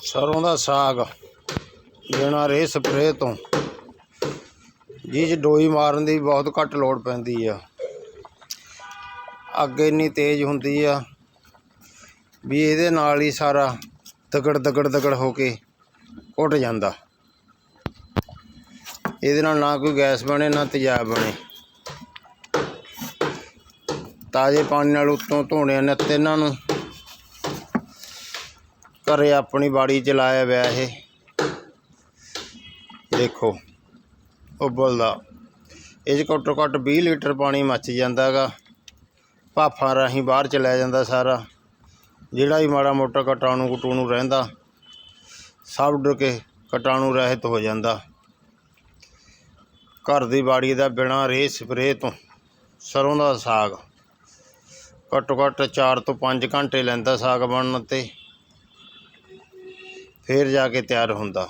ਸਰੋਂ ਦਾ ਸਾਗ ਬਿਨਾਂ ਰੇ ਸਪਰੇ ਤੋਂ। ਜਿਸ 'ਚ ਡੋਈ ਮਾਰਨ ਦੀ ਬਹੁਤ ਘੱਟ ਲੋੜ ਪੈਂਦੀ ਆ। ਅੱਗ ਇੰਨੀ ਤੇਜ਼ ਹੁੰਦੀ ਆ ਵੀ ਇਹਦੇ ਨਾਲ ਹੀ ਸਾਰਾ ਦਗੜ ਦਗੜ ਦਗੜ ਹੋ ਕੇ ਉੱਡ ਜਾਂਦਾ। ਇਹਦੇ ਨਾਲ ਨਾ ਕੋਈ ਗੈਸ ਬਣੇ, ਨਾ ਤੇਜ਼ਾਬ ਬਣੇ। ਤਾਜ਼ੇ ਪਾਣੀ ਨਾਲ ਉੱਤੋਂ ਧੋਣੇ ਨੇ ਤਿੰਨਾਂ ਨੂੰ। ਘਰੇ ਆਪਣੀ ਬਾੜੀ ਚ ਲਾਇਆ ਹੋਇਆ ਇਹ। ਦੇਖੋ ਉਬਲਦਾ ਇਹ 'ਚ ਘੱਟੋ ਘੱਟ 20 ਲੀਟਰ ਪਾਣੀ ਮੱਚ ਜਾਂਦਾ ਹੈਗਾ ਭਾਫਾਂ ਰਾਹੀਂ ਬਾਹਰ ਚਲਿਆ ਜਾਂਦਾ ਸਾਰਾ। ਜਿਹੜਾ ਵੀ ਮਾੜਾ ਮੋਟਾ ਕਟਾਣੂ ਕਟੂਣੂ ਰਹਿੰਦਾ, ਸਭ ਉੱਡ ਕੇ ਕਟਾਣੂ ਰਹਿਤ ਹੋ ਜਾਂਦਾ। ਘਰ ਦੀ ਬਾੜੀ ਦਾ ਬਿਨਾਂ ਰੇਹ ਸਪਰੇਅ ਤੋਂ ਸਰੋਂ ਦਾ ਸਾਗ। ਘੱਟੋ ਘੱਟ 4 ਤੋਂ 5 ਘੰਟੇ ਲੈਂਦਾ ਸਾਗ ਬਣਨ ਤੇ। ਫਿਰ ਜਾ ਕੇ ਤਿਆਰ ਹੁੰਦਾ।